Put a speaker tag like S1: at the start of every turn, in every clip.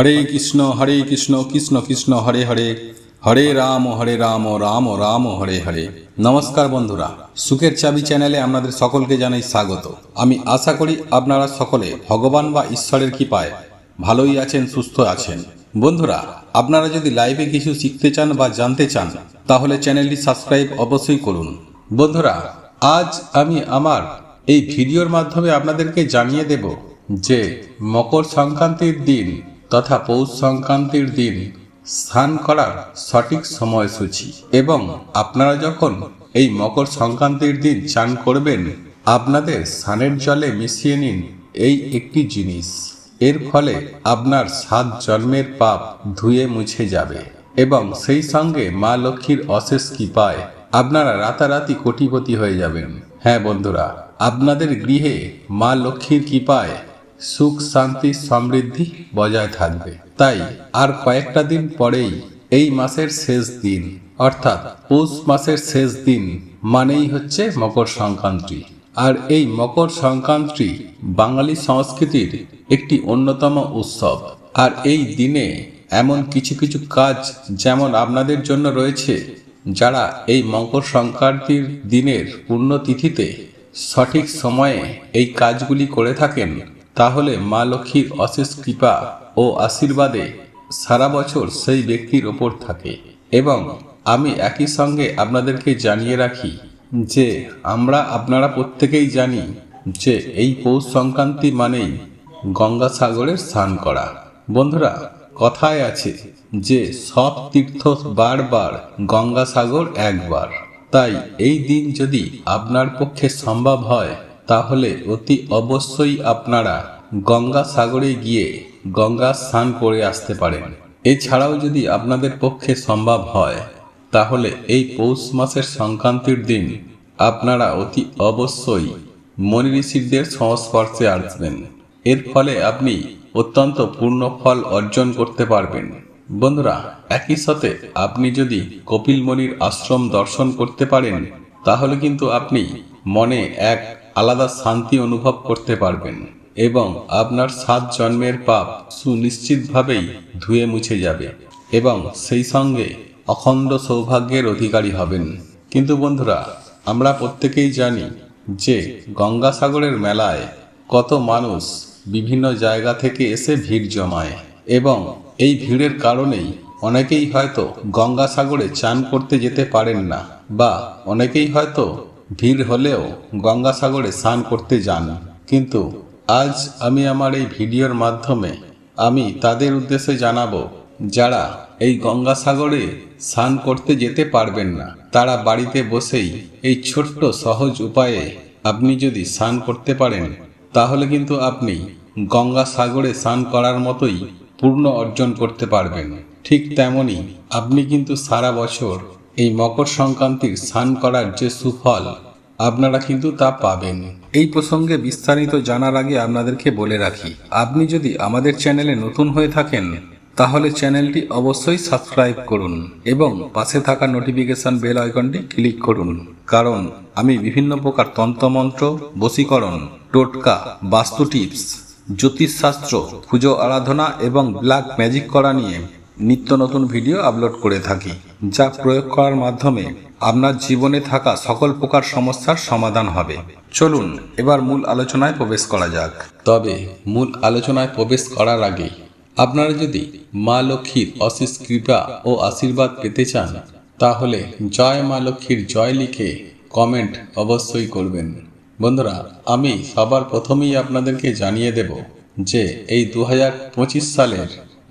S1: হরে কৃষ্ণ হরে কৃষ্ণ কৃষ্ণ কৃষ্ণ হরে হরে হরে রাম হরে রাম রাম রাম হরে হরে নমস্কার বন্ধুরা সুখের চাবি চ্যানেলে আপনাদের সকলকে জানাই স্বাগত আমি আশা করি আপনারা সকলে ভগবান বা ঈশ্বরের কৃপায় ভালোই আছেন সুস্থ আছেন বন্ধুরা আপনারা যদি লাইভে কিছু শিখতে চান বা জানতে চান তাহলে চ্যানেলটি সাবস্ক্রাইব অবশ্যই করুন বন্ধুরা আজ আমি আমার এই ভিডিওর মাধ্যমে আপনাদেরকে জানিয়ে দেব যে মকর সংক্রান্তির দিন তথা পৌষ সংক্রান্তির দিন স্নান করার সঠিক সময়সূচি এবং আপনারা যখন এই মকর সংক্রান্তির দিন চান করবেন আপনাদের স্নানের জলে মিশিয়ে নিন এই একটি জিনিস এর ফলে আপনার সাত জন্মের পাপ ধুয়ে মুছে যাবে এবং সেই সঙ্গে মা লক্ষ্মীর অশেষ কৃপায় আপনারা রাতারাতি কোটিপতি হয়ে যাবেন হ্যাঁ বন্ধুরা আপনাদের গৃহে মা লক্ষ্মীর কৃপায় সুখ শান্তি সমৃদ্ধি বজায় থাকবে তাই আর কয়েকটা দিন পরেই এই মাসের শেষ দিন অর্থাৎ পৌষ মাসের শেষ দিন মানেই হচ্ছে মকর সংক্রান্তি আর এই মকর সংক্রান্তি বাঙালি সংস্কৃতির একটি অন্যতম উৎসব আর এই দিনে এমন কিছু কিছু কাজ যেমন আপনাদের জন্য রয়েছে যারা এই মকর সংক্রান্তির দিনের পূর্ণতিথিতে সঠিক সময়ে এই কাজগুলি করে থাকেন তাহলে মা লক্ষ্মীর অশেষ কৃপা ও আশীর্বাদে সারা বছর সেই ব্যক্তির ওপর থাকে এবং আমি একই সঙ্গে আপনাদেরকে জানিয়ে রাখি যে আমরা আপনারা প্রত্যেকেই জানি যে এই পৌষ সংক্রান্তি মানেই গঙ্গাসাগরে স্নান করা বন্ধুরা কথায় আছে যে সব তীর্থ বারবার গঙ্গাসাগর একবার তাই এই দিন যদি আপনার পক্ষে সম্ভব হয় তাহলে অতি অবশ্যই আপনারা গঙ্গা সাগরে গিয়ে গঙ্গা স্নান করে আসতে পারেন এছাড়াও যদি আপনাদের পক্ষে সম্ভব হয় তাহলে এই পৌষ মাসের সংক্রান্তির দিন আপনারা অতি অবশ্যই মনি ঋষিদের সংস্পর্শে আসবেন এর ফলে আপনি অত্যন্ত পূর্ণ ফল অর্জন করতে পারবেন বন্ধুরা একই সাথে আপনি যদি কপিল মনির আশ্রম দর্শন করতে পারেন তাহলে কিন্তু আপনি মনে এক আলাদা শান্তি অনুভব করতে পারবেন এবং আপনার সাত জন্মের পাপ সুনিশ্চিতভাবেই ধুয়ে মুছে যাবে এবং সেই সঙ্গে অখণ্ড সৌভাগ্যের অধিকারী হবেন কিন্তু বন্ধুরা আমরা প্রত্যেকেই জানি যে গঙ্গাসাগরের মেলায় কত মানুষ বিভিন্ন জায়গা থেকে এসে ভিড় জমায় এবং এই ভিড়ের কারণেই অনেকেই হয়তো গঙ্গাসাগরে চান করতে যেতে পারেন না বা অনেকেই হয়তো ভিড় হলেও গঙ্গাসাগরে স্নান করতে যান কিন্তু আজ আমি আমার এই ভিডিওর মাধ্যমে আমি তাদের উদ্দেশ্যে জানাব যারা এই গঙ্গাসাগরে স্নান করতে যেতে পারবেন না তারা বাড়িতে বসেই এই ছোট্ট সহজ উপায়ে আপনি যদি স্নান করতে পারেন তাহলে কিন্তু আপনি গঙ্গাসাগরে স্নান করার মতোই পূর্ণ অর্জন করতে পারবেন ঠিক তেমনই আপনি কিন্তু সারা বছর এই মকর সংক্রান্তির স্নান করার যে সুফল আপনারা কিন্তু তা পাবেন এই প্রসঙ্গে বিস্তারিত জানার আগে আপনাদেরকে বলে রাখি আপনি যদি আমাদের চ্যানেলে নতুন হয়ে থাকেন তাহলে চ্যানেলটি অবশ্যই সাবস্ক্রাইব করুন এবং পাশে থাকা নোটিফিকেশন বেল আইকনটি ক্লিক করুন কারণ আমি বিভিন্ন প্রকার তন্ত্রমন্ত্র বশীকরণ টোটকা বাস্তু টিপস জ্যোতিষশাস্ত্র পুজো আরাধনা এবং ব্ল্যাক ম্যাজিক করা নিয়ে নিত্য নতুন ভিডিও আপলোড করে থাকি যা প্রয়োগ করার মাধ্যমে আপনার জীবনে থাকা সকল প্রকার সমস্যার সমাধান হবে চলুন এবার মূল আলোচনায় প্রবেশ করা যাক তবে মূল আলোচনায় প্রবেশ করার আগে আপনারা যদি মা লক্ষ্মীর অশেষ কৃপা ও আশীর্বাদ পেতে চান তাহলে জয় মা লক্ষ্মীর জয় লিখে কমেন্ট অবশ্যই করবেন বন্ধুরা আমি সবার প্রথমেই আপনাদেরকে জানিয়ে দেব যে এই দু সালের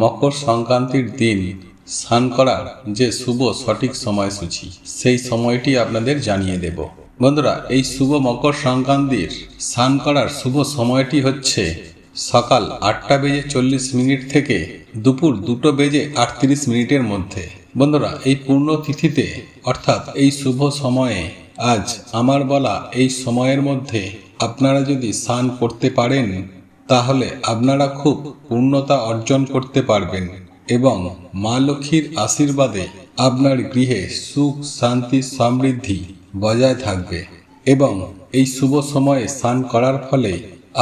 S1: মকর সংক্রান্তির দিন স্নান করার যে শুভ সঠিক সময়সূচি সেই সময়টি আপনাদের জানিয়ে দেব বন্ধুরা এই শুভ মকর সংক্রান্তির স্নান করার শুভ সময়টি হচ্ছে সকাল আটটা বেজে চল্লিশ মিনিট থেকে দুপুর দুটো বেজে আটত্রিশ মিনিটের মধ্যে বন্ধুরা এই পূর্ণ তিথিতে অর্থাৎ এই শুভ সময়ে আজ আমার বলা এই সময়ের মধ্যে আপনারা যদি স্নান করতে পারেন তাহলে আপনারা খুব পূর্ণতা অর্জন করতে পারবেন এবং মা লক্ষ্মীর আশীর্বাদে আপনার গৃহে সুখ শান্তি সমৃদ্ধি বজায় থাকবে এবং এই শুভ সময়ে স্নান করার ফলে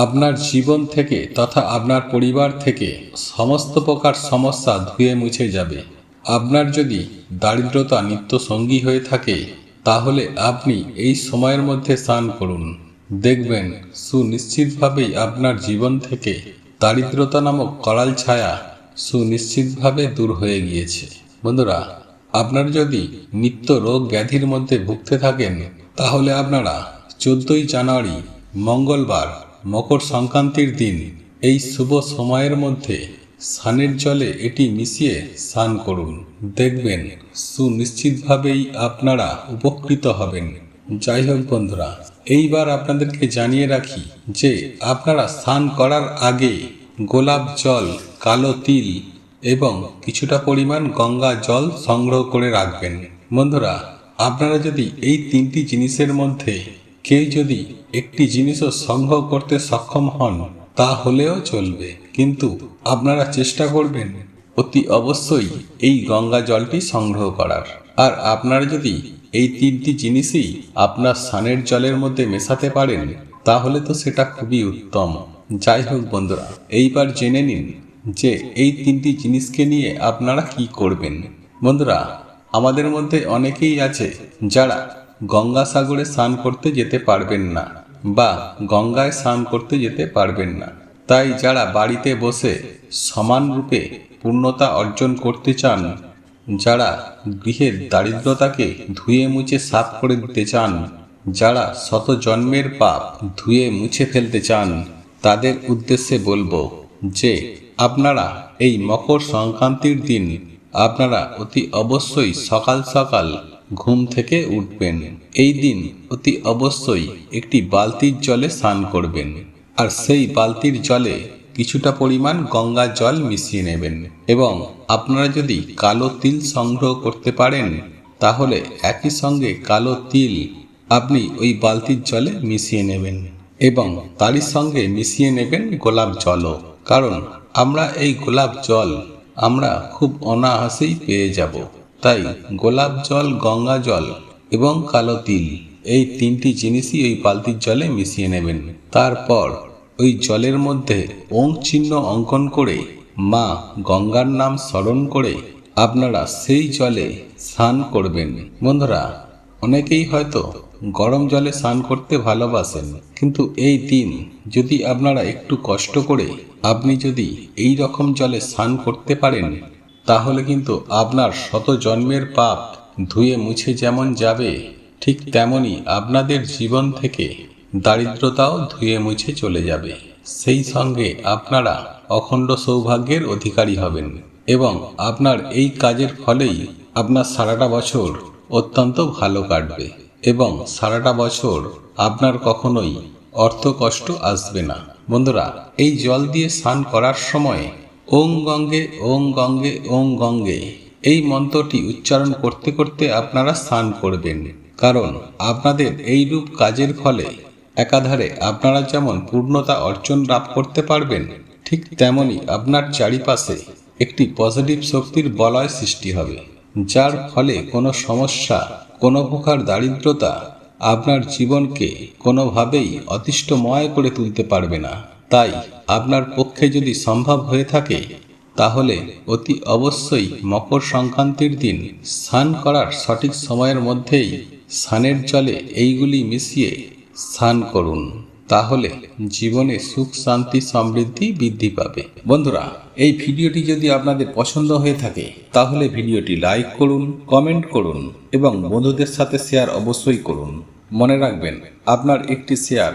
S1: আপনার জীবন থেকে তথা আপনার পরিবার থেকে সমস্ত প্রকার সমস্যা ধুয়ে মুছে যাবে আপনার যদি দারিদ্রতা নিত্য সঙ্গী হয়ে থাকে তাহলে আপনি এই সময়ের মধ্যে স্নান করুন দেখবেন সুনিশ্চিতভাবেই আপনার জীবন থেকে দারিদ্রতা নামক কড়াল ছায়া সুনিশ্চিতভাবে দূর হয়ে গিয়েছে বন্ধুরা আপনার যদি নিত্য রোগ ব্যাধির মধ্যে ভুগতে থাকেন তাহলে আপনারা চোদ্দই জানুয়ারি মঙ্গলবার মকর সংক্রান্তির দিন এই শুভ সময়ের মধ্যে স্নানের জলে এটি মিশিয়ে স্নান করুন দেখবেন সুনিশ্চিতভাবেই আপনারা উপকৃত হবেন যাই হোক বন্ধুরা এইবার আপনাদেরকে জানিয়ে রাখি যে আপনারা স্নান করার আগে গোলাপ জল কালো তিল এবং কিছুটা পরিমাণ গঙ্গা জল সংগ্রহ করে রাখবেন বন্ধুরা আপনারা যদি এই তিনটি জিনিসের মধ্যে কেউ যদি একটি জিনিসও সংগ্রহ করতে সক্ষম হন তা হলেও চলবে কিন্তু আপনারা চেষ্টা করবেন অতি অবশ্যই এই গঙ্গা জলটি সংগ্রহ করার আর আপনারা যদি এই তিনটি জিনিসই আপনার স্নানের জলের মধ্যে মেশাতে পারেন তাহলে তো সেটা খুবই উত্তম যাই হোক বন্ধুরা এইবার জেনে নিন যে এই তিনটি জিনিসকে নিয়ে আপনারা কি করবেন বন্ধুরা আমাদের মধ্যে অনেকেই আছে যারা গঙ্গা সাগরে স্নান করতে যেতে পারবেন না বা গঙ্গায় স্নান করতে যেতে পারবেন না তাই যারা বাড়িতে বসে সমানরূপে পূর্ণতা অর্জন করতে চান যারা গৃহের দারিদ্রতাকে ধুয়ে মুছে সাফ করে দিতে চান যারা শত জন্মের পাপ ধুয়ে মুছে ফেলতে চান তাদের উদ্দেশ্যে বলবো যে আপনারা এই মকর সংক্রান্তির দিন আপনারা অতি অবশ্যই সকাল সকাল ঘুম থেকে উঠবেন এই দিন অতি অবশ্যই একটি বালতির জলে স্নান করবেন আর সেই বালতির জলে কিছুটা পরিমাণ গঙ্গা জল মিশিয়ে নেবেন এবং আপনারা যদি কালো তিল সংগ্রহ করতে পারেন তাহলে একই সঙ্গে কালো তিল আপনি ওই বালতির জলে মিশিয়ে নেবেন এবং তারই সঙ্গে মিশিয়ে নেবেন গোলাপ জলও কারণ আমরা এই গোলাপ জল আমরা খুব অনাহাসেই পেয়ে যাব তাই গোলাপ জল গঙ্গা জল এবং কালো তিল এই তিনটি জিনিসই ওই বালতির জলে মিশিয়ে নেবেন তারপর ওই জলের মধ্যে ওং চিহ্ন অঙ্কন করে মা গঙ্গার নাম স্মরণ করে আপনারা সেই জলে স্নান করবেন বন্ধুরা অনেকেই হয়তো গরম জলে স্নান করতে ভালোবাসেন কিন্তু এই দিন যদি আপনারা একটু কষ্ট করে আপনি যদি এই রকম জলে স্নান করতে পারেন তাহলে কিন্তু আপনার শত জন্মের পাপ ধুয়ে মুছে যেমন যাবে ঠিক তেমনই আপনাদের জীবন থেকে দারিদ্রতাও ধুয়ে মুছে চলে যাবে সেই সঙ্গে আপনারা অখণ্ড সৌভাগ্যের অধিকারী হবেন এবং আপনার এই কাজের ফলেই আপনার সারাটা বছর অত্যন্ত ভালো কাটবে এবং সারাটা বছর আপনার কখনোই অর্থ কষ্ট আসবে না বন্ধুরা এই জল দিয়ে স্নান করার সময় ওং গঙ্গে ওং গঙ্গে ওং গঙ্গে এই মন্ত্রটি উচ্চারণ করতে করতে আপনারা স্নান করবেন কারণ আপনাদের এই রূপ কাজের ফলে একাধারে আপনারা যেমন পূর্ণতা অর্জন লাভ করতে পারবেন ঠিক তেমনই আপনার চারিপাশে একটি পজিটিভ শক্তির বলয় সৃষ্টি হবে যার ফলে কোনো সমস্যা কোনো প্রকার দারিদ্রতা আপনার জীবনকে কোনোভাবেই অতিষ্ঠময় করে তুলতে পারবে না তাই আপনার পক্ষে যদি সম্ভব হয়ে থাকে তাহলে অতি অবশ্যই মকর সংক্রান্তির দিন স্নান করার সঠিক সময়ের মধ্যেই স্নানের জলে এইগুলি মিশিয়ে স্নান করুন তাহলে জীবনে সুখ শান্তি সমৃদ্ধি বৃদ্ধি পাবে বন্ধুরা এই ভিডিওটি যদি আপনাদের পছন্দ হয়ে থাকে তাহলে ভিডিওটি লাইক করুন কমেন্ট করুন এবং বন্ধুদের সাথে শেয়ার অবশ্যই করুন মনে রাখবেন আপনার একটি শেয়ার